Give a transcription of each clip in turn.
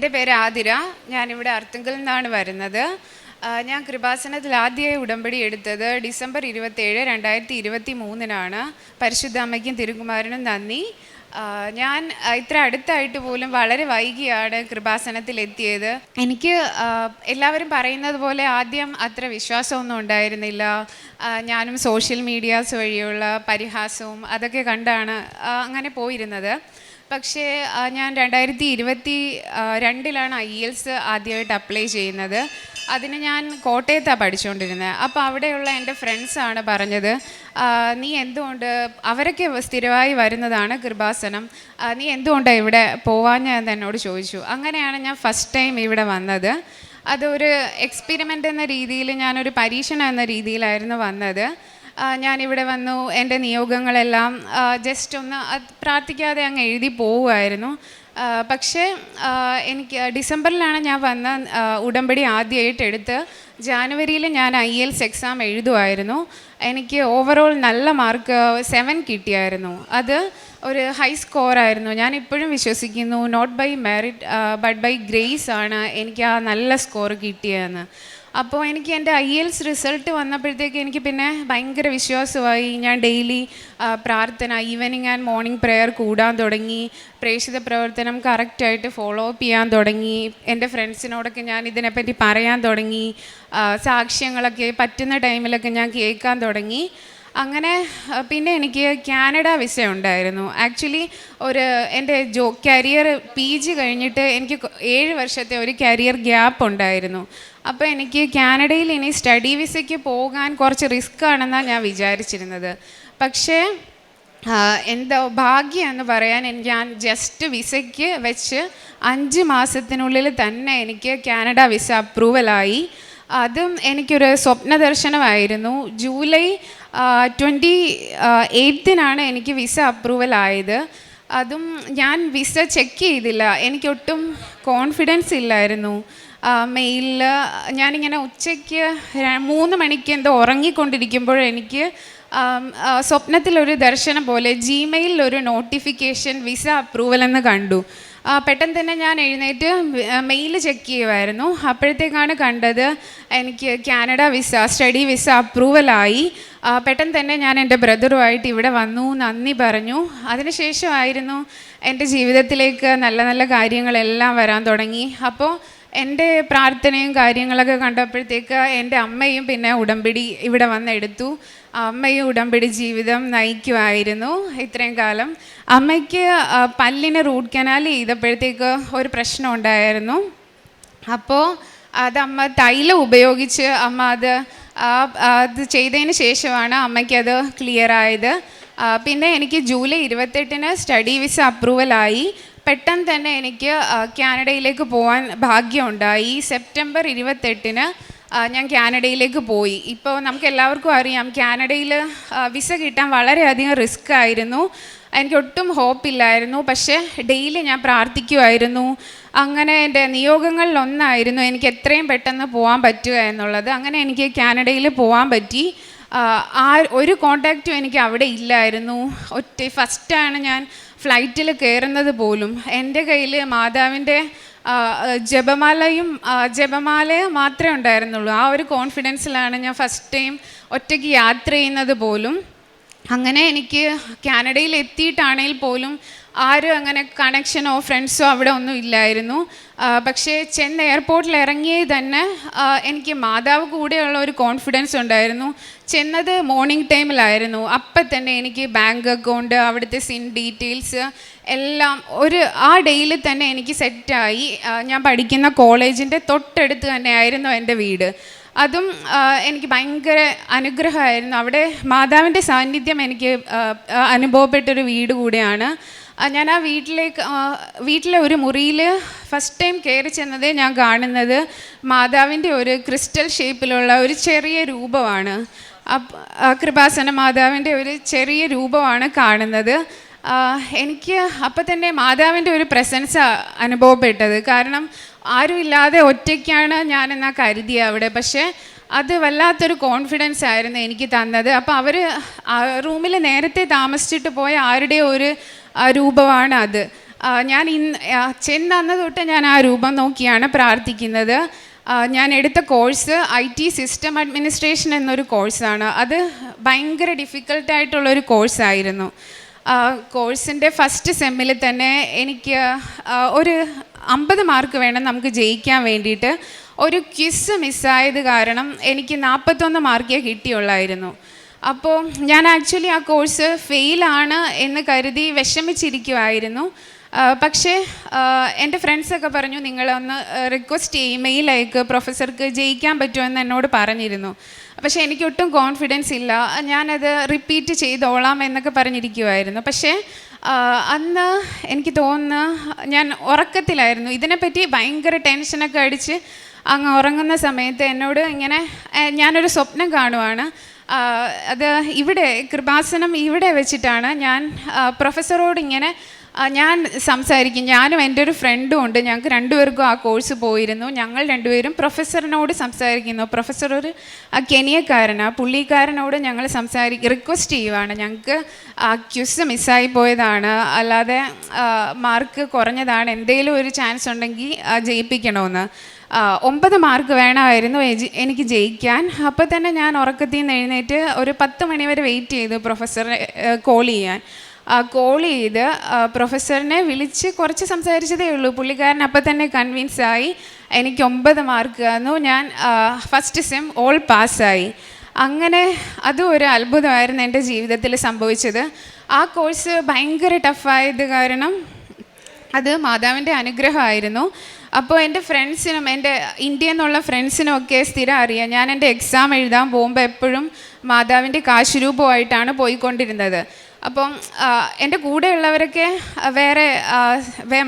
എന്റെ പേര് ആതിര. ഞാനിവിടെ അർത്തുങ്കൽ നിന്നാണ് വരുന്നത്. ഞാൻ കൃപാസനത്തിൽ ആദ്യമായി ഉടമ്പടി എടുത്തത് ഡിസംബർ ഇരുപത്തേഴ് രണ്ടായിരത്തി ഇരുപത്തി മൂന്നിനാണ് പരിശുദ്ധ അമ്മയ്ക്കും തിരുകുമാരനും നന്ദി. ഞാൻ ഇത്ര അടുത്തായിട്ട് പോലും വളരെ വൈകിയാണ് കൃപാസനത്തിൽ എത്തിയത്. എനിക്ക് എല്ലാവരും പറയുന്നത് പോലെ ആദ്യം അത്ര വിശ്വാസമൊന്നും ഉണ്ടായിരുന്നില്ല. ഞാനും സോഷ്യൽ മീഡിയാസ് വഴിയുള്ള പരിഹാസവും അതൊക്കെ കണ്ടാണ് അങ്ങനെ പോയിരുന്നത്. പക്ഷേ ഞാൻ രണ്ടായിരത്തി ഇരുപത്തി രണ്ടിലാണ് ഐ എൽസ് ആദ്യമായിട്ട് അപ്ലൈ ചെയ്യുന്നത്. അതിന് ഞാൻ കോട്ടയത്താണ് പഠിച്ചുകൊണ്ടിരുന്നത് അപ്പോൾ അവിടെയുള്ള എന്റെ ഫ്രണ്ട്സാണ് പറഞ്ഞത് നീ എന്തുകൊണ്ട് അവരൊക്കെ സ്ഥിരമായി വരുന്നതാണ് കൃപാസനം. നീ എന്തുകൊണ്ടാണ് ഇവിടെ പോവാഞ്ഞ? എന്ന് എന്നോട് ചോദിച്ചു. അങ്ങനെയാണ് ഞാൻ ഫസ്റ്റ് ടൈം ഇവിടെ വന്നത്. അതൊരു എക്സ്പെരിമെന്റ് എന്ന രീതിയിൽ ഞാനൊരു പരീക്ഷണം എന്ന രീതിയിലായിരുന്നു വന്നത്. ഞാനിവിടെ വന്നു എന്റെ നിയോഗങ്ങളെല്ലാം ജസ്റ്റ് ഒന്ന് പ്രാർത്ഥിക്കാതെ അങ്ങ് എഴുതി പോവുമായിരുന്നു. പക്ഷേ എനിക്ക് ഡിസംബറിലാണ് ഞാൻ വന്ന ഉടമ്പടി ആദ്യമായിട്ട് എടുത്ത് ജാനുവരിയിൽ ഞാൻ ഐ എൽസ് എക്സാം എഴുതുമായിരുന്നു. എനിക്ക് ഓവറോൾ നല്ല മാർക്ക് സെവൻ കിട്ടിയായിരുന്നു. അത് ഒരു ഹൈ സ്കോറായിരുന്നു ഞാൻ ഇപ്പോഴും വിശ്വസിക്കുന്നു not by merit but by grace ആണ് എനിക്ക് ആ നല്ല സ്കോർ കിട്ടിയതെന്ന്. അപ്പോൾ എനിക്ക് എന്റെ ഐ എൽസ് റിസൾട്ട് വന്നപ്പോഴത്തേക്ക് എനിക്ക് പിന്നെ ഭയങ്കര വിശ്വാസമായി. ഞാൻ ഡെയിലി പ്രാർത്ഥന ഈവനിങ് ആൻഡ് മോർണിംഗ് പ്രെയർ കൂടാൻ തുടങ്ങി. പ്രേക്ഷിത പ്രവർത്തനം കറക്റ്റായിട്ട് ഫോളോ അപ്പ് ചെയ്യാൻ തുടങ്ങി. എന്റെ ഫ്രണ്ട്സിനോടൊക്കെ ഞാൻ ഇതിനെപ്പറ്റി പറയാൻ തുടങ്ങി. സാക്ഷ്യങ്ങളൊക്കെ പറ്റുന്ന ടൈമിലൊക്കെ ഞാൻ കേൾക്കാൻ തുടങ്ങി. അങ്ങനെ പിന്നെ എനിക്ക് കാനഡ വിസ ഉണ്ടായിരുന്നു. ആക്ച്വലി ഒരു എന്റെ ജോ കരിയർ പി ജി കഴിഞ്ഞിട്ട് എനിക്ക് ഏഴ് വർഷത്തെ ഒരു കരിയർ ഗ്യാപ്പ് ഉണ്ടായിരുന്നു. അപ്പോൾ എനിക്ക് കാനഡയിൽ ഇനി സ്റ്റഡി വിസയ്ക്ക് പോകാൻ കുറച്ച് റിസ്ക് ആണെന്നാണ് ഞാൻ വിചാരിച്ചിരുന്നത്. പക്ഷേ എന്തോ ഭാഗ്യം എന്ന് പറയാൻ എനിക്ക് ഞാൻ ജസ്റ്റ് വിസയ്ക്ക് വെച്ച് അഞ്ച് മാസത്തിനുള്ളിൽ തന്നെ എനിക്ക് കാനഡ വിസ അപ്രൂവലായി. അതും എനിക്കൊരു സ്വപ്ന ദർശനമായിരുന്നു. ജൂലൈ ട്വന്റി എയ്ത്തിനാണ് എനിക്ക് വിസ അപ്രൂവൽ ആയത് അതും ഞാൻ വിസ ചെക്ക് ചെയ്തില്ല. എനിക്കൊട്ടും കോൺഫിഡൻസ് ഇല്ലായിരുന്നു. മെയിലിൽ ഞാനിങ്ങനെ ഉച്ചയ്ക്ക് മൂന്ന് മണിക്ക് എന്തോ ഉറങ്ങിക്കൊണ്ടിരിക്കുമ്പോൾ എനിക്ക് സ്വപ്നത്തിലൊരു ദർശനം പോലെ ജിമെയിലിൽ ഒരു നോട്ടിഫിക്കേഷൻ വിസ അപ്രൂവൽ എന്ന് കണ്ടു. പെട്ടെന്ന് തന്നെ ഞാൻ എഴുന്നേറ്റ് മെയിൽ ചെക്ക് ചെയ്യുമായിരുന്നു അപ്പോഴത്തേക്കാണ് കണ്ടത് എനിക്ക് കാനഡ വിസ സ്റ്റഡി വിസ അപ്രൂവലായി പെട്ടെന്ന് തന്നെ ഞാൻ എന്റെ ബ്രദറുമായിട്ട് ഇവിടെ വന്നു നന്ദി പറഞ്ഞു. അതിനുശേഷമായിരുന്നു എന്റെ ജീവിതത്തിലേക്ക് നല്ല നല്ല കാര്യങ്ങളെല്ലാം വരാൻ തുടങ്ങി. അപ്പോൾ എന്റെ പ്രാർത്ഥനയും കാര്യങ്ങളൊക്കെ കണ്ടപ്പോഴത്തേക്ക് എന്റെ അമ്മയും പിന്നെ ഉടമ്പിടി ഇവിടെ വന്നെടുത്തു അമ്മയും ഉടമ്പിടി ജീവിതം നയിക്കുമായിരുന്നു ഇത്രയും കാലം. അമ്മയ്ക്ക് പല്ലിന് റൂട്ട് കനാൽ ചെയ്തപ്പോഴത്തേക്ക് ഒരു പ്രശ്നം ഉണ്ടായിരുന്നു. അപ്പോൾ അത് അമ്മ തൈലം ഉപയോഗിച്ച് അമ്മ അത് അത് ചെയ്തതിന് ശേഷമാണ് അമ്മയ്ക്കത് ക്ലിയർ ആയത്. പിന്നെ എനിക്ക് ജൂലൈ ഇരുപത്തെട്ടിന് സ്റ്റഡി വിസ അപ്രൂവലായി പെട്ടെന്ന് തന്നെ എനിക്ക് കാനഡയിലേക്ക് പോകാൻ ഭാഗ്യമുണ്ടായി സെപ്റ്റംബർ ഇരുപത്തെട്ടിന് ഞാൻ കാനഡയിലേക്ക് പോയി. ഇപ്പോൾ നമുക്ക് എല്ലാവർക്കും അറിയാം കാനഡയിൽ വിസ കിട്ടാൻ വളരെയധികം റിസ്ക് ആയിരുന്നു എനിക്ക് ഒട്ടും ഹോപ്പില്ലായിരുന്നു. പക്ഷേ ഡെയിലി ഞാൻ പ്രാർത്ഥിക്കുമായിരുന്നു അങ്ങനെ എന്റെ നിയോഗങ്ങളിൽ ഒന്നായിരുന്നു എനിക്ക് എത്രയും പെട്ടെന്ന് പോകാൻ പറ്റുക എന്നുള്ളത്. അങ്ങനെ എനിക്ക് കാനഡയിൽ പോകാൻ പറ്റി. ആ ഒരു കോണ്ടാക്റ്റും എനിക്ക് അവിടെ ഇല്ലായിരുന്നു. ഒറ്റ ഫസ്റ്റാണ് ഞാൻ ഫ്ലൈറ്റിൽ കയറുന്നത് പോലും എന്റെ കയ്യിൽ മാതാവിന്റെ ജപമാലയും ജപമാല മാത്രമേ ഉണ്ടായിരുന്നുള്ളൂ. ആ ഒരു കോൺഫിഡൻസിലാണ് ഞാൻ ഫസ്റ്റ് ടൈം ഒറ്റയ്ക്ക് യാത്ര ചെയ്യുന്നത് പോലും. അങ്ങനെ എനിക്ക് കാനഡയിൽ എത്തിയിട്ടാണെങ്കിൽ പോലും ആരും അങ്ങനെ കണക്ഷനോ ഫ്രണ്ട്സോ അവിടെ ഒന്നും ഇല്ലായിരുന്നു. പക്ഷേ ചെന്ന് എയർപോർട്ടിൽ ഇറങ്ങിയത് തന്നെ എനിക്ക് മാതാവ് കൂടെയുള്ള ഒരു കോൺഫിഡൻസ് ഉണ്ടായിരുന്നു. ചെന്നത് മോർണിംഗ് ടൈമിലായിരുന്നു അപ്പം തന്നെ എനിക്ക് ബാങ്ക് അക്കൗണ്ട് അവിടുത്തെ സിൻ ഡീറ്റെയിൽസ് എല്ലാം ഒരു ആ ഡേയിൽ തന്നെ എനിക്ക് സെറ്റായി ഞാൻ പഠിക്കുന്ന കോളേജിന്റെ തൊട്ടടുത്ത് തന്നെ ആയിരുന്നു എന്റെ വീട്. അതും എനിക്ക് ഭയങ്കര അനുഗ്രഹമായിരുന്നു. അവിടെ മാതാവിന്റെ സാന്നിധ്യം എനിക്ക് അനുഭവപ്പെട്ടൊരു വീട് കൂടെയാണ്. ഞാൻ ആ വീട്ടിലേക്ക് വീട്ടിലെ ഒരു മുറിയിൽ ഫസ്റ്റ് ടൈം കയറി ചെന്നത് ഞാൻ കാണുന്നത് മാതാവിന്റെ ഒരു ക്രിസ്റ്റൽ ഷേപ്പിലുള്ള ഒരു ചെറിയ രൂപമാണ്. കൃപാസന മാതാവിന്റെ ഒരു ചെറിയ രൂപമാണ് കാണുന്നത്. എനിക്ക് അപ്പം തന്നെ മാതാവിന്റെ ഒരു പ്രസൻസ് അനുഭവപ്പെട്ടത്. കാരണം ആരുമില്ലാതെ ഒറ്റയ്ക്കാണ് ഞാനെന്നാ കരുതിയ അവിടെ. പക്ഷേ അത് വല്ലാത്തൊരു കോൺഫിഡൻസ് ആയിരുന്നു എനിക്ക് തന്നത്. അപ്പോൾ അവർ റൂമിൽ നേരത്തെ താമസിച്ചിട്ട് പോയ ആരുടെ ഒരു രൂപമാണ് അത്. ഞാൻ ഇന്ന് ചെന്നന്ന് തൊട്ട് ഞാൻ ആ രൂപം നോക്കിയാണ് പ്രാർത്ഥിക്കുന്നത്. ഞാൻ എടുത്ത course I T system administration എന്നൊരു കോഴ്സാണ്. അത് ഭയങ്കര ഡിഫിക്കൽട്ടായിട്ടുള്ളൊരു കോഴ്സായിരുന്നു. കോഴ്സിന്റെ ഫസ്റ്റ് സെമ്മിൽ തന്നെ എനിക്ക് ഒരു അമ്പത് മാർക്ക് വേണം നമുക്ക് ജയിക്കാൻ വേണ്ടിയിട്ട്. ഒരു ക്വിസ് മിസ്സായത് കാരണം എനിക്ക് നാൽപ്പത്തൊന്ന് മാർക്കേ കിട്ടിയുള്ളായിരുന്നു. അപ്പോൾ ഞാൻ ആക്ച്വലി ആ കോഴ്സ് ഫെയിലാണ് എന്ന് കരുതി വിഷമിച്ചിരിക്കുമായിരുന്നു പക്ഷേ എന്റെ ഫ്രണ്ട്സൊക്കെ പറഞ്ഞു നിങ്ങളൊന്ന് റിക്വസ്റ്റ് ചെയ്യും അയക്ക്. പ്രൊഫസർക്ക് ജയിക്കാൻ പറ്റുമെന്ന് എന്നോട് പറഞ്ഞിരുന്നു. പക്ഷേ എനിക്ക് ഒട്ടും കോൺഫിഡൻസ് ഇല്ല. ഞാനത് റിപ്പീറ്റ് ചെയ്തോളാം എന്നൊക്കെ പറഞ്ഞിരിക്കുമായിരുന്നു പക്ഷേ അന്ന് എനിക്ക് തോന്നുന്നു ഞാൻ ഉറക്കത്തിലായിരുന്നു. ഇതിനെപ്പറ്റി ഭയങ്കര ടെൻഷനൊക്കെ അടിച്ച് അങ്ങ് ഉറങ്ങുന്ന സമയത്ത് എന്നോട് ഇങ്ങനെ ഞാനൊരു സ്വപ്നം കാണുവാണ്. അത് ഇവിടെ കൃപാസനം ഇവിടെ വെച്ചിട്ടാണ് ഞാൻ പ്രൊഫസറോട് ഇങ്ങനെ ഞാൻ സംസാരിക്കും. ഞാനും എന്റെ ഒരു ഫ്രണ്ടും ഉണ്ട്. ഞങ്ങൾക്ക് രണ്ടുപേർക്കും ആ കോഴ്സ് പോയിരുന്നു. ഞങ്ങൾ രണ്ടുപേരും പ്രൊഫസറിനോട് സംസാരിക്കുന്നു. പ്രൊഫസർ ഒരു കെനിയക്കാരനാണ് പുള്ളിക്കാരനോട് ഞങ്ങൾ സംസാരി റിക്വസ്റ്റ് ചെയ്യുവാണ്. ഞങ്ങൾക്ക് ക്യുസ് മിസ്സായി പോയതാണ്. അല്ലാതെ മാർക്ക് കുറഞ്ഞതാണ്. എന്തെങ്കിലും ഒരു ചാൻസ് ഉണ്ടെങ്കിൽ ജയിപ്പിക്കണമെന്ന് ഒമ്പത് മാർക്ക് വേണമായിരുന്നു എനിക്ക് ജയിക്കാൻ. അപ്പോൾ തന്നെ ഞാൻ ഉറക്കത്തിൽ നിന്ന് എഴുന്നേറ്റ് ഒരു പത്ത് മണിവരെ വെയിറ്റ് ചെയ്തു പ്രൊഫസറെ കോൾ ചെയ്യാൻ. കോൾ ചെയ്ത് പ്രൊഫസറിനെ വിളിച്ച് കുറച്ച് സംസാരിച്ചതേ ഉള്ളൂ. പുള്ളിക്കാരൻ അപ്പം തന്നെ കൺവിൻസ് ആയി എനിക്ക് ഒമ്പത് മാർക്ക് തന്നു. ഞാൻ ഫസ്റ്റ് സെം ഓൾ പാസ്സായി അങ്ങനെ അതും ഒരു അത്ഭുതമായിരുന്നു എന്റെ ജീവിതത്തിൽ സംഭവിച്ചത്. ആ കോഴ്സ് ഭയങ്കര ടഫായത് കാരണം അത് മാതാവിന്റെ അനുഗ്രഹമായിരുന്നു. അപ്പോൾ എന്റെ ഫ്രണ്ട്സിനും എന്റെ ഇന്ത്യയിൽ നിന്നുള്ള ഫ്രണ്ട്സിനും ഒക്കെ സ്ഥിരം അറിയാം. ഞാൻ എന്റെ എക്സാം എഴുതാൻ പോകുമ്പോൾ എപ്പോഴും മാതാവിന്റെ കാശുരൂപമായിട്ടാണ് പോയിക്കൊണ്ടിരുന്നത്. അപ്പം എന്റെ കൂടെയുള്ളവരൊക്കെ വേറെ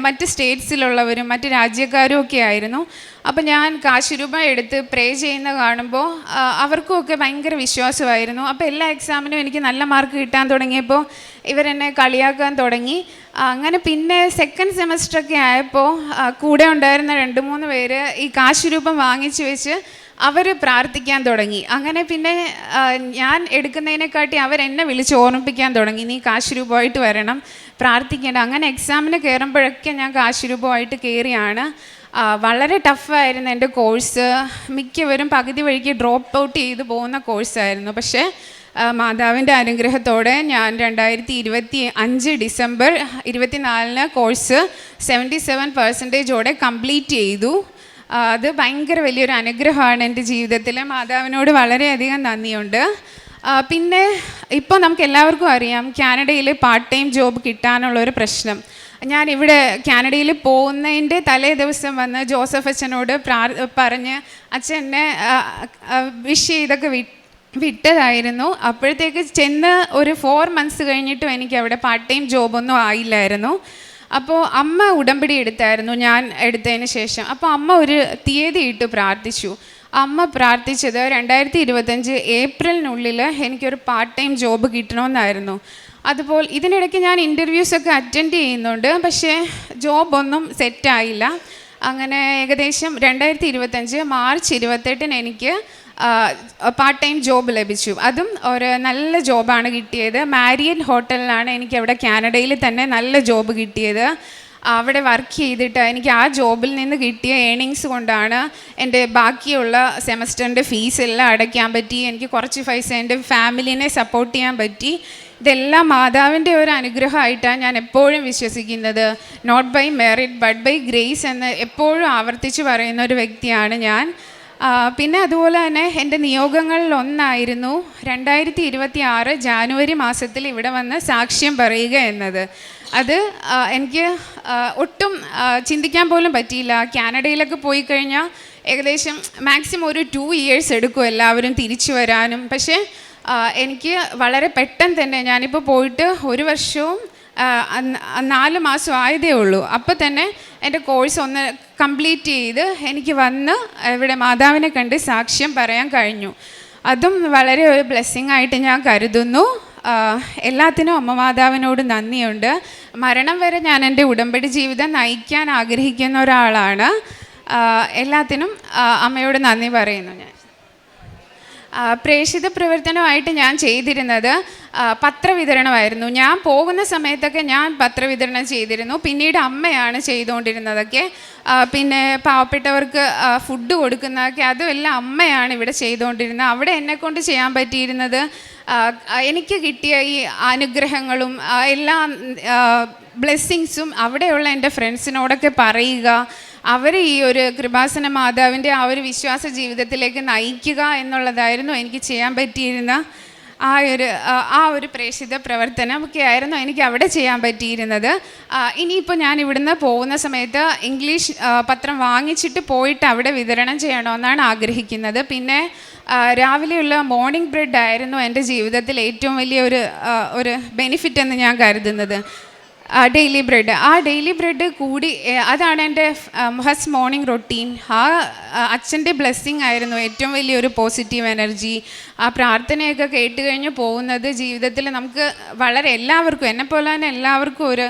മറ്റ് സ്റ്റേറ്റ്സിലുള്ളവരും മറ്റ് രാജ്യക്കാരും ഒക്കെ ആയിരുന്നു. അപ്പം ഞാൻ കാശുരൂപ എടുത്ത് പ്രേ ചെയ്യുന്ന കാണുമ്പോൾ അവർക്കുമൊക്കെ ഭയങ്കര വിശ്വാസമായിരുന്നു. അപ്പോൾ എല്ലാ എക്സാമിനും എനിക്ക് നല്ല മാർക്ക് കിട്ടാൻ തുടങ്ങിയപ്പോൾ ഇവരെന്നെ കളിയാക്കാൻ തുടങ്ങി. അങ്ങനെ പിന്നെ സെക്കൻഡ് സെമസ്റ്ററൊക്കെ ആയപ്പോൾ കൂടെ ഉണ്ടായിരുന്ന രണ്ട് മൂന്ന് പേര് ഈ കാശുരൂപം വാങ്ങിച്ചു വെച്ച് അവർ പ്രാർത്ഥിക്കാൻ തുടങ്ങി. അങ്ങനെ പിന്നെ ഞാൻ എടുക്കുന്നതിനെക്കാട്ടി അവരെന്നെ വിളിച്ച് ഓർമ്മിപ്പിക്കാൻ തുടങ്ങി. നീ കാശുരൂപമായിട്ട് വരണം പ്രാർത്ഥിക്കേണ്ട. അങ്ങനെ എക്സാമിന് കയറുമ്പോഴൊക്കെ ഞാൻ കാശുരൂപമായിട്ട് കയറിയാണ് ആ, വളരെ ടഫായിരുന്നു എന്റെ കോഴ്സ് മിക്കവരും പകുതി വഴിക്ക് ഡ്രോപ്പ് ഔട്ട് ചെയ്ത് പോകുന്ന കോഴ്സായിരുന്നു പക്ഷേ മാതാവിന്റെ അനുഗ്രഹത്തോടെ ഞാൻ രണ്ടായിരത്തി ഇരുപത്തി അഞ്ച് ഡിസംബർ ഇരുപത്തിനാലിന് കോഴ്സ് സെവന്റി സെവൻ പെർസെന്റേജോടെ കംപ്ലീറ്റ് ചെയ്തു. അത് ഭയങ്കര വലിയൊരു അനുഗ്രഹമാണ് എന്റെ ജീവിതത്തിൽ. മാതാവിനോട് വളരെയധികം നന്ദിയുണ്ട്. പിന്നെ ഇപ്പോൾ നമുക്ക് എല്ലാവർക്കും അറിയാം കാനഡയിൽ പാർട്ട് ടൈം ജോബ് കിട്ടാനുള്ള ഒരു പ്രശ്നം. ഞാൻ ഇവിടെ കാനഡയിൽ പോകുന്നതിന്റെ തലേ ദിവസം വന്ന് ജോസഫ് അച്ഛനോട് പ്രാർ പറഞ്ഞ് അച്ഛൻ എന്നെ വിഷ് ചെയ്തൊക്കെ വി വിട്ടതായിരുന്നു. അപ്പോഴത്തേക്ക് ചെന്ന് ഒരു ഫോർ മന്ത്സ് കഴിഞ്ഞിട്ടും എനിക്ക് അവിടെ പാർട്ട് ടൈം ജോബൊന്നും ആയില്ലായിരുന്നു. അപ്പോൾ അമ്മ ഉടമ്പടി എടുത്തായിരുന്നു ഞാൻ എടുത്തതിന് ശേഷം. അപ്പോൾ അമ്മ ഒരു തീയതി ഇട്ട് പ്രാർത്ഥിച്ചു. അമ്മ പ്രാർത്ഥിച്ചത് രണ്ടായിരത്തി ഇരുപത്തഞ്ച് ഏപ്രിലിനുള്ളിൽ എനിക്കൊരു പാർട്ട് ടൈം ജോബ് കിട്ടണമെന്നായിരുന്നു. അതുപോലെ ഇതിനിടയ്ക്ക് ഞാൻ ഇന്റർവ്യൂസ് ഒക്കെ അറ്റൻഡ് ചെയ്യുന്നുണ്ട്. പക്ഷേ ജോബൊന്നും സെറ്റായില്ല. അങ്ങനെ ഏകദേശം രണ്ടായിരത്തി ഇരുപത്തഞ്ച് മാർച്ച് ഇരുപത്തെട്ടിന് എനിക്ക് പാർട്ട് ടൈം ജോബ് ലഭിച്ചു. അതും ഒരു നല്ല ജോബാണ് കിട്ടിയത്. മാരിയൻ ഹോട്ടലിലാണ് എനിക്ക് അവിടെ കാനഡയിൽ തന്നെ നല്ല ജോബ് കിട്ടിയത്. അവിടെ വർക്ക് ചെയ്തിട്ട് എനിക്ക് ആ ജോബിൽ നിന്ന് കിട്ടിയ ഏണിങ്സ് കൊണ്ടാണ് എന്റെ ബാക്കിയുള്ള സെമസ്റ്ററിന്റെ ഫീസ് എല്ലാം അടയ്ക്കാൻ പറ്റി. എനിക്ക് കുറച്ച് പൈസ എന്റെ ഫാമിലിനെ സപ്പോർട്ട് ചെയ്യാൻ പറ്റി. ഇതെല്ലാം മാതാവിന്റെ ഒരു അനുഗ്രഹമായിട്ടാണ് ഞാൻ എപ്പോഴും വിശ്വസിക്കുന്നത്. Not by merit but by grace എന്ന് എപ്പോഴും ആവർത്തിച്ച് പറയുന്ന ഒരു വ്യക്തിയാണ് ഞാൻ. പിന്നെ അതുപോലെ തന്നെ എന്റെ നിയോഗങ്ങളിൽ ഒന്നായിരുന്നു രണ്ടായിരത്തി ഇരുപത്തി ആറ് ജാനുവരി മാസത്തിൽ ഇവിടെ വന്ന് സാക്ഷ്യം പറയുക എന്നത്. അത് എനിക്ക് ഒട്ടും ചിന്തിക്കാൻ പോലും പറ്റിയില്ല. കാനഡയിലൊക്കെ പോയി കഴിഞ്ഞാൽ ഏകദേശം മാക്സിമം ഒരു ടു ഇയേഴ്സ് എടുക്കും എല്ലാവരും തിരിച്ചു വരാനും. പക്ഷേ എനിക്ക് വളരെ പെട്ടെന്ന് തന്നെ ഞാനിപ്പോൾ പോയിട്ട് ഒരു വർഷവും നാല് മാസം ആയതേ ഉള്ളൂ. അപ്പോൾ തന്നെ എന്റെ കോഴ്സ് ഒന്ന് കംപ്ലീറ്റ് ചെയ്ത് എനിക്ക് വന്ന് ഇവിടെ മാതാവിനെ കണ്ട് സാക്ഷ്യം പറയാൻ കഴിഞ്ഞു. അതും വളരെ ഒരു ബ്ലെസ്സിങ് ആയിട്ട് ഞാൻ കരുതുന്നു. എല്ലാത്തിനും അമ്മ മാതാവിനോട് നന്ദിയുണ്ട്. മരണം വരെ ഞാൻ എന്റെ ഉടമ്പടി ജീവിതം നയിക്കാൻ ആഗ്രഹിക്കുന്ന ഒരാളാണ്. എല്ലാത്തിനും അമ്മയോട് നന്ദി പറയുന്നു ഞാൻ. ആ, പ്രേക്ഷിത പ്രവർത്തനമായിട്ട് ഞാൻ ചെയ്തിരുന്നത് പത്രവിതരണമായിരുന്നു. ഞാൻ പോകുന്ന സമയത്തൊക്കെ ഞാൻ പത്രവിതരണം ചെയ്തിരുന്നു. പിന്നീട് അമ്മയാണ് ചെയ്തുകൊണ്ടിരുന്നതൊക്കെ. പിന്നെ പാവപ്പെട്ടവർക്ക് ഫുഡ് കൊടുക്കുന്നതൊക്കെ അതുമെല്ലാം അമ്മയാണ് ഇവിടെ ചെയ്തുകൊണ്ടിരുന്നത്. അവിടെ എന്നെക്കൊണ്ട് ചെയ്യാൻ പറ്റിയിരുന്നത് എനിക്ക് കിട്ടിയ ഈ അനുഗ്രഹങ്ങളും എല്ലാ ബ്ലെസ്സിങ്സും അവിടെയുള്ള എന്റെ ഫ്രണ്ട്സിനോടൊക്കെ പറയുക അവർ ഈ ഒരു കൃപാസന മാതാവിന്റെ ആ ഒരു വിശ്വാസ ജീവിതത്തിലേക്ക് നയിക്കുക എന്നുള്ളതായിരുന്നു എനിക്ക് ചെയ്യാൻ പറ്റിയിരുന്ന ആ ഒരു ആ, ഒരു പ്രേക്ഷിത പ്രവർത്തനം ഒക്കെ ആയിരുന്നു എനിക്ക് അവിടെ ചെയ്യാൻ പറ്റിയിരുന്നത്. ഇനിയിപ്പോൾ ഞാൻ ഇവിടുന്ന് പോകുന്ന സമയത്ത് ഇംഗ്ലീഷ് പത്രം വാങ്ങിച്ചിട്ട് പോയിട്ട് അവിടെ വിതരണം ചെയ്യണമെന്നാണ് ആഗ്രഹിക്കുന്നത്. പിന്നെ രാവിലെയുള്ള മോർണിംഗ് ബ്രെഡ് ആയിരുന്നു എന്റെ ജീവിതത്തിൽ ഏറ്റവും വലിയ ഒരു ഒരു ബെനിഫിറ്റ് എന്ന് ഞാൻ കരുതുന്നത്. ഡെയിലി ബ്രെഡ് ആ ഡെയിലി ബ്രെഡ് കൂടി അതാണ് എന്റെ ഫസ്റ്റ് മോർണിംഗ് റൊട്ടീൻ ആ അച്ഛന്റെ ബ്ലെസ്സിങ് ആയിരുന്നു. ഏറ്റവും വലിയൊരു പോസിറ്റീവ് എനർജി ആ പ്രാർത്ഥനയൊക്കെ കേട്ട് കഴിഞ്ഞ് പോകുന്നത് ജീവിതത്തിൽ നമുക്ക് വളരെ എല്ലാവർക്കും എന്നെപ്പോലെ തന്നെ എല്ലാവർക്കും ഒരു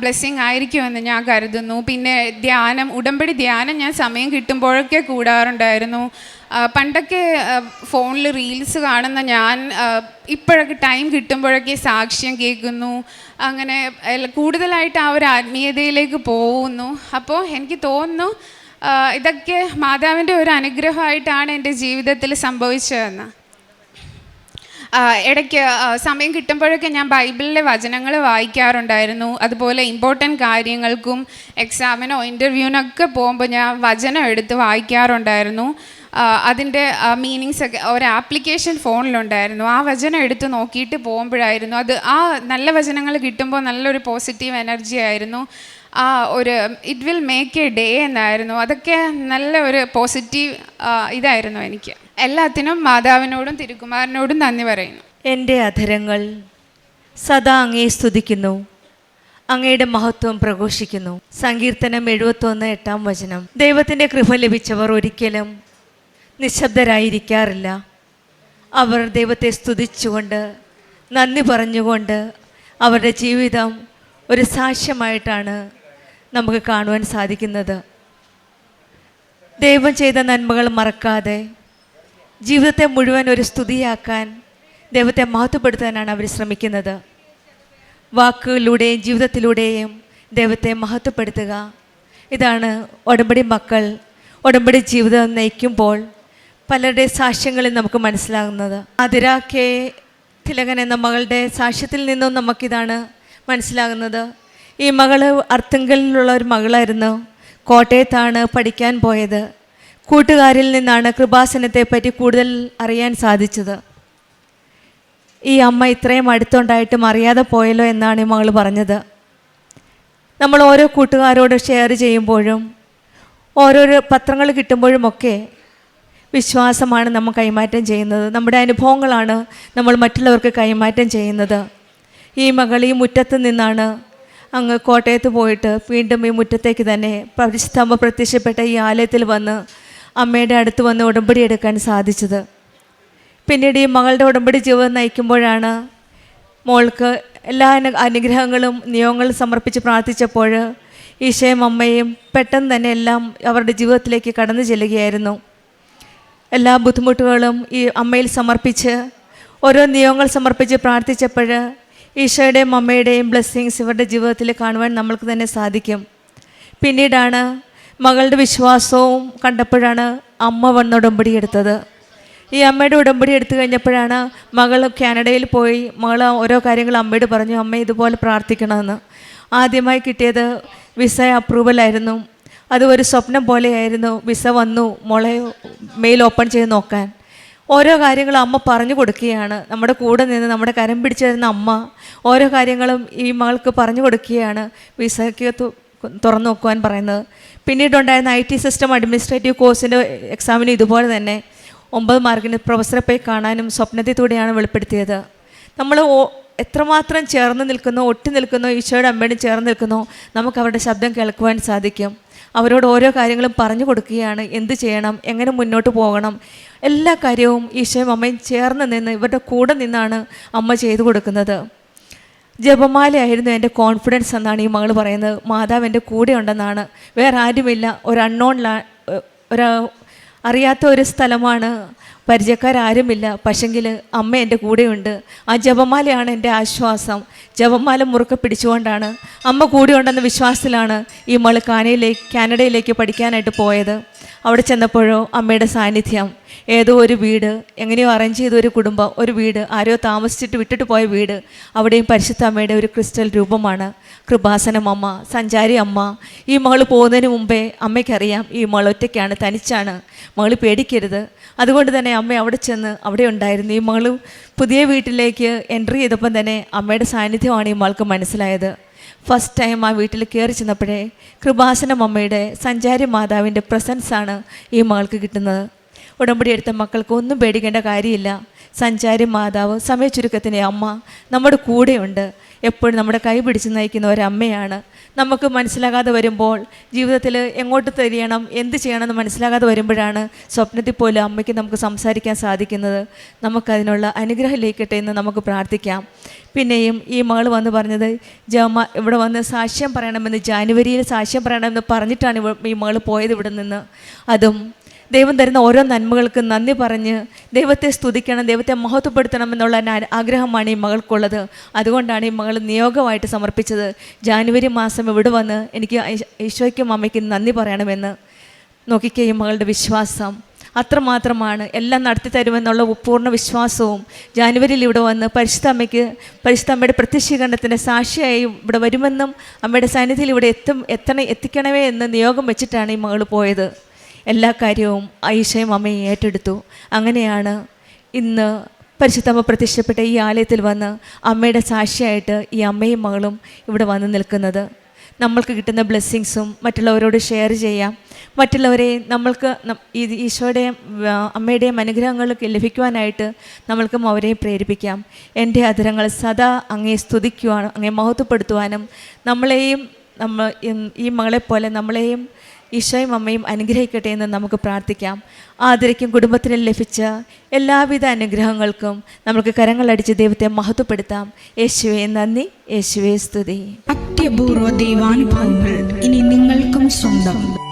ബ്ലെസ്സിങ് ആയിരിക്കുമെന്ന് ഞാൻ കരുതുന്നു. പിന്നെ ധ്യാനം ഉടമ്പടി ധ്യാനം ഞാൻ സമയം കിട്ടുമ്പോഴൊക്കെ കൂടാറുണ്ടായിരുന്നു. പണ്ടൊക്കെ ഫോണിൽ റീൽസ് കാണുന്ന ഞാൻ ഇപ്പോഴൊക്കെ ടൈം കിട്ടുമ്പോഴൊക്കെ സാക്ഷ്യം കേൾക്കുന്നു. അങ്ങനെ കൂടുതലായിട്ട് ആ ഒരു ആത്മീയതയിലേക്ക് പോകുന്നു. അപ്പോൾ എനിക്ക് തോന്നുന്നു ഇതൊക്കെ മാതാവിന്റെ ഒരു അനുഗ്രഹമായിട്ടാണ് എന്റെ ജീവിതത്തിൽ സംഭവിച്ചതെന്ന്. ഇടയ്ക്ക് സമയം കിട്ടുമ്പോഴൊക്കെ ഞാൻ ബൈബിളിലെ വചനങ്ങൾ വായിക്കാറുണ്ടായിരുന്നു. അതുപോലെ ഇമ്പോർട്ടന്റ് കാര്യങ്ങൾക്കും എക്സാമിനോ ഇന്റർവ്യൂവിനൊക്കെ പോകുമ്പോൾ ഞാൻ വചനം എടുത്ത് വായിക്കാറുണ്ടായിരുന്നു. അതിന്റെ മീനിങ്സ് ഒക്കെ ഒരു ആപ്ലിക്കേഷൻ ഫോണിലുണ്ടായിരുന്നു ആ വചനം എടുത്ത് നോക്കിയിട്ട് പോകുമ്പോഴായിരുന്നു അത് ആ നല്ല വചനങ്ങൾ കിട്ടുമ്പോൾ നല്ലൊരു പോസിറ്റീവ് എനർജി ആയിരുന്നു. ആ ഒരു it will make a day എന്നായിരുന്നു. അതൊക്കെ നല്ല ഒരു പോസിറ്റീവ് ഇതായിരുന്നു എനിക്ക്. എല്ലാത്തിനും മാതാവിനോടും തിരുകുമാരനോടും നന്ദി പറയുന്നു. എന്റെ അധരങ്ങൾ സദാ അങ്ങയെ സ്തുതിക്കുന്നു. അങ്ങയുടെ മഹത്വം പ്രഘോഷിക്കുന്നു. സങ്കീർത്തനം എഴുപത്തൊന്ന് എട്ടാം വചനം. ദൈവത്തിന്റെ കൃപ ലഭിച്ചവർ ഒരിക്കലും നിശബ്ദരായിരിക്കാറില്ല. അവർ ദൈവത്തെ സ്തുതിച്ചുകൊണ്ട് നന്ദി പറഞ്ഞുകൊണ്ട് അവരുടെ ജീവിതം ഒരു സാക്ഷ്യമായിട്ടാണ് നമുക്ക് കാണുവാൻ സാധിക്കുന്നത്. ദൈവം ചെയ്ത നന്മകൾ മറക്കാതെ ജീവിതത്തെ മുഴുവൻ ഒരു സ്തുതിയാക്കാൻ ദൈവത്തെ മഹത്വപ്പെടുത്താനാണ് അവർ ശ്രമിക്കുന്നത്. വാക്കുകളിലൂടെയും ജീവിതത്തിലൂടെയും ദൈവത്തെ മഹത്വപ്പെടുത്തുക. ഇതാണ് ഉടമ്പടി മക്കൾ ഉടമ്പടി ജീവിതം നയിക്കുമ്പോൾ പലരുടെ സാക്ഷ്യങ്ങളിൽ നമുക്ക് മനസ്സിലാകുന്നത്. അതിര കെ തിലകൻ എന്ന മകളുടെ സാക്ഷ്യത്തിൽ നിന്നും നമുക്കിതാണ് മനസ്സിലാകുന്നത്. ഈ മകൾ അർത്തുങ്കലിലുള്ള ഒരു മകളായിരുന്നു. കോട്ടയത്താണ് പഠിക്കാൻ പോയത്. കൂട്ടുകാരിൽ നിന്നാണ് കൃപാസനത്തെ പറ്റി കൂടുതൽ അറിയാൻ സാധിച്ചത്. ഈ അമ്മ ഇത്രയും അടുത്തുണ്ടായിട്ടും അറിയാതെ പോയല്ലോ എന്നാണ് ഈ മകൾ പറഞ്ഞത്. നമ്മൾ ഓരോ കൂട്ടുകാരോട് ഷെയർ ചെയ്യുമ്പോഴും ഓരോരോ പത്രങ്ങൾ കിട്ടുമ്പോഴുമൊക്കെ വിശ്വാസമാണ് നമ്മൾ കൈമാറ്റം ചെയ്യുന്നത്. നമ്മുടെ അനുഭവങ്ങളാണ് നമ്മൾ മറ്റുള്ളവർക്ക് കൈമാറ്റം ചെയ്യുന്നത്. ഈ മകൾ ഈ മുറ്റത്ത് നിന്നാണ് അങ്ങ് കോട്ടയത്ത് പോയിട്ട് വീണ്ടും ഈ മുറ്റത്തേക്ക് തന്നെ പരിശുദ്ധമ്മ പ്രത്യക്ഷപ്പെട്ട ഈ ആലയത്തിൽ വന്ന് അമ്മയുടെ അടുത്ത് വന്ന് ഉടമ്പടി എടുക്കാൻ സാധിച്ചത്. പിന്നീട് ഈ മകളുടെ ഉടമ്പടി ജീവിതം നയിക്കുമ്പോഴാണ് മോൾക്ക് എല്ലാ അനുഗ്രഹങ്ങളും നിയമങ്ങളും സമർപ്പിച്ച് പ്രാർത്ഥിച്ചപ്പോൾ ഈശയും അമ്മയും പെട്ടെന്ന് തന്നെ എല്ലാം അവരുടെ ജീവിതത്തിലേക്ക് കടന്നു ചെല്ലുകയായിരുന്നു. എല്ലാ ബുദ്ധിമുട്ടുകളും ഈ അമ്മയിൽ സമർപ്പിച്ച് ഓരോ നിയമങ്ങൾ സമർപ്പിച്ച് പ്രാർത്ഥിച്ചപ്പോൾ ഈശോയുടെയും അമ്മയുടെയും ബ്ലെസ്സിങ്സ് ഇവരുടെ ജീവിതത്തിൽ കാണുവാൻ നമ്മൾക്ക് തന്നെ സാധിക്കും. പിന്നീടാണ് മകളുടെ വിശ്വാസവും കണ്ടപ്പോഴാണ് അമ്മ വന്ന് ഉടമ്പടി എടുത്തത്. ഈ അമ്മയുടെ ഉടമ്പടി എടുത്തു കഴിഞ്ഞപ്പോഴാണ് മകൾ കാനഡയിൽ പോയി മകൾ ഓരോ കാര്യങ്ങൾ അമ്മയോട് പറഞ്ഞു അമ്മ ഇതുപോലെ പ്രാർത്ഥിക്കണമെന്ന്. ആദ്യമായി കിട്ടിയത് വിസ അപ്രൂവലായിരുന്നു അത് ഒരു സ്വപ്നം പോലെയായിരുന്നു. വിസ വന്നു മോളെ മെയിൽ ഓപ്പൺ ചെയ്ത് നോക്കാൻ. ഓരോ കാര്യങ്ങളും അമ്മ പറഞ്ഞു കൊടുക്കുകയാണ്. നമ്മുടെ കൂടെ നിന്ന് നമ്മുടെ കരം പിടിച്ചു തരുന്ന അമ്മ ഓരോ കാര്യങ്ങളും ഈ മകൾക്ക് പറഞ്ഞു കൊടുക്കുകയാണ്. വിസയ്ക്ക് തുറന്നു നോക്കുവാൻ പറയുന്നത്. പിന്നീടുണ്ടായിരുന്ന ഐ ടി സിസ്റ്റം അഡ്മിനിസ്ട്രേറ്റീവ് കോഴ്സിന്റെ എക്സാമിന് ഇതുപോലെ തന്നെ ഒമ്പത് മാർക്കിന് പ്രൊഫസറെ പോയി കാണാനും സ്വപ്നത്തിലൂടെയാണ് വെളിപ്പെടുത്തിയത്. നമ്മൾ എത്രമാത്രം ചേർന്ന് നിൽക്കുന്നോ ഒട്ടി നിൽക്കുന്നോ ഈശോയുടെ അമ്മയോട് ചേർന്ന് നിൽക്കുന്നു നമുക്ക് അവരുടെ ശബ്ദം കേൾക്കുവാൻ സാധിക്കും. അവരോട് ഓരോ കാര്യങ്ങളും പറഞ്ഞു കൊടുക്കുകയാണ്. എന്ത് ചെയ്യണം? എങ്ങനെ മുന്നോട്ട് പോകണം? എല്ലാ കാര്യവും ഈശോയും അമ്മയും ചേർന്ന് നിന്ന് ഇവരുടെ കൂടെ നിന്നാണ് അമ്മ ചെയ്തു കൊടുക്കുന്നത്. ജപമാലയായിരുന്നു എന്റെ കോൺഫിഡൻസ് എന്നാണ് ഈ മകൾ പറയുന്നത്. മാതാവ് എന്റെ കൂടെ ഉണ്ടെന്നാണ് വേറെ ആരുമില്ല. ഒരു അൺനോൺ ലാ ഒരു അറിയാത്ത ഒരു സ്ഥലമാണ്. പരിചയക്കാരാരുമില്ല. പക്ഷെങ്കിൽ അമ്മ എന്റെ കൂടെയുണ്ട്. ആ ജപമാലയാണ് എന്റെ ആശ്വാസം. ജപമാല മുറുക്കെ പിടിച്ചുകൊണ്ടാണ് അമ്മ കൂടെയുണ്ടെന്ന വിശ്വാസത്തിലാണ് ഈ മകൾ കാനയിലേക്ക് കാനഡയിലേക്ക് പഠിക്കാനായിട്ട് പോയത്. അവിടെ ചെന്നപ്പോഴോ അമ്മയുടെ സാന്നിധ്യം ഏതോ ഒരു വീട് എങ്ങനെയോ അറേഞ്ച് ചെയ്ത ഒരു കുടുംബം ഒരു വീട് ആരോ താമസിച്ചിട്ട് വിട്ടിട്ട് പോയ വീട് അവിടെയും പരിശുദ്ധ അമ്മയുടെ ഒരു ക്രിസ്റ്റൽ രൂപമാണ്. കൃപാസനം അമ്മ സഞ്ചാരി അമ്മ. ഈ മകൾ പോകുന്നതിന് മുമ്പേ അമ്മയ്ക്കറിയാം ഈ മകൾ ഒറ്റയ്ക്കാണ് തനിച്ചാണ്. മകൾ പേടിക്കരുത്. അതുകൊണ്ട് തന്നെ അമ്മ അവിടെ ചെന്ന് അവിടെ ഉണ്ടായിരുന്നു. ഈ മകൾ പുതിയ വീട്ടിലേക്ക് എൻട്രി ചെയ്തപ്പം തന്നെ അമ്മയുടെ സാന്നിധ്യമാണ് ഈ മകൾക്ക് മനസ്സിലായത്. ഫസ്റ്റ് ടൈം ആ വീട്ടിൽ കയറി ചെന്നപ്പോഴേ കൃപാസനം അമ്മയുടെ സഞ്ചാരി മാതാവിന്റെ പ്രസൻസാണ് ഈ മകൾക്ക് കിട്ടുന്നത്. ഉടമ്പടി എടുത്ത മക്കൾക്ക് ഒന്നും പേടിക്കേണ്ട കാര്യമില്ല. സഞ്ചാരി മാതാവ് സമയച്ചുരുക്കത്തിന്റെ അമ്മ നമ്മുടെ കൂടെയുണ്ട്. എപ്പോഴും നമ്മുടെ കൈ പിടിച്ച് നയിക്കുന്ന ഒരമ്മയാണ്. നമുക്ക് മനസ്സിലാകാതെ വരുമ്പോൾ ജീവിതത്തിൽ എങ്ങോട്ട് തിരിയണം എന്ത് ചെയ്യണമെന്ന് മനസ്സിലാകാതെ വരുമ്പോഴാണ് സ്വപ്നത്തിൽ പോലും അമ്മയ്ക്ക് നമുക്ക് സംസാരിക്കാൻ സാധിക്കുന്നത്. നമുക്കതിനുള്ള അനുഗ്രഹം ലയിക്കട്ടെ എന്ന് നമുക്ക് പ്രാർത്ഥിക്കാം. പിന്നെയും ഈ മകൾ വന്ന് പറഞ്ഞത് ജമ ഇവിടെ വന്ന് സാക്ഷ്യം പറയണമെന്ന് ജാനുവരിയിൽ സാക്ഷ്യം പറയണമെന്ന് പറഞ്ഞിട്ടാണ് ഈ മകൾ പോയത് ഇവിടെ നിന്ന്. അതും ദൈവം തരുന്ന ഓരോ നന്മകൾക്ക് നന്ദി പറഞ്ഞ് ദൈവത്തെ സ്തുതിക്കണം ദൈവത്തെ മഹത്വപ്പെടുത്തണം എന്നുള്ള ആഗ്രഹമാണ് ഈ മകൾക്കുള്ളത്. അതുകൊണ്ടാണ് ഈ മകൾ നിയോഗമായിട്ട് സമർപ്പിച്ചത്. ജാനുവരി മാസം ഇവിടെ വന്ന് എനിക്ക് ഈശോയ്ക്കും അമ്മയ്ക്കും നന്ദി പറയണമെന്ന് നോക്കിക്കേ ഈ മകളുടെ വിശ്വാസം. അത്രമാത്രമാണ് എല്ലാം നടത്തി തരുമെന്നുള്ള പൂർണ വിശ്വാസവും ജാനുവരിയിൽ ഇവിടെ വന്ന് പരിശുദ്ധ അമ്മയ്ക്ക് പരിശുദ്ധ അമ്മയുടെ പ്രത്യക്ഷീകരണത്തിന്റെ സാക്ഷിയായി ഇവിടെ വരുമെന്നും അമ്മയുടെ സാന്നിധ്യത്തിൽ ഇവിടെ എത്തും എത്തണേ എത്തിക്കണമേ എന്ന് നിയോഗം വെച്ചിട്ടാണ് ഈ മകൾ പോയത്. എല്ലാ കാര്യവും ഐശയും അമ്മയും ഏറ്റെടുത്തു. അങ്ങനെയാണ് ഇന്ന് പരിശുദ്ധമ്മ പ്രത്യക്ഷപ്പെട്ട ഈ ആലയത്തിൽ വന്ന് അമ്മയുടെ സാക്ഷിയായിട്ട് ഈ അമ്മയും മകളും ഇവിടെ വന്ന് നിൽക്കുന്നത്. നമ്മൾക്ക് കിട്ടുന്ന ബ്ലെസ്സിങ്സും മറ്റുള്ളവരോട് ഷെയർ ചെയ്യാം. മറ്റുള്ളവരെ നമ്മൾക്ക് ഈശോയുടെയും അമ്മയുടെയും അനുഗ്രഹങ്ങളൊക്കെ ലഭിക്കുവാനായിട്ട് നമ്മൾക്കും അവരെ പ്രേരിപ്പിക്കാം. എന്റെ അതിരങ്ങൾ സദാ അങ്ങേ സ്തുതിക്കുവാനും അങ്ങേ മഹത്വപ്പെടുത്തുവാനും നമ്മളെയും നമ്മൾ ഈ മകളെപ്പോലെ നമ്മളെയും ഈശോയും അമ്മയും അനുഗ്രഹിക്കട്ടെ എന്ന് നമുക്ക് പ്രാർത്ഥിക്കാം. ആദരയ്ക്കും കുടുംബത്തിന് ലഭിച്ച എല്ലാവിധ അനുഗ്രഹങ്ങൾക്കും നമുക്ക് കരങ്ങളടിച്ച് ദൈവത്തെ മഹത്വപ്പെടുത്താം. യേശുവെ നന്ദി. യേശുവേ സ്തുതി. അത്യപൂർവ ദൈവാനുഭവങ്ങൾ ഇനി നിങ്ങൾക്കും സ്വന്തം.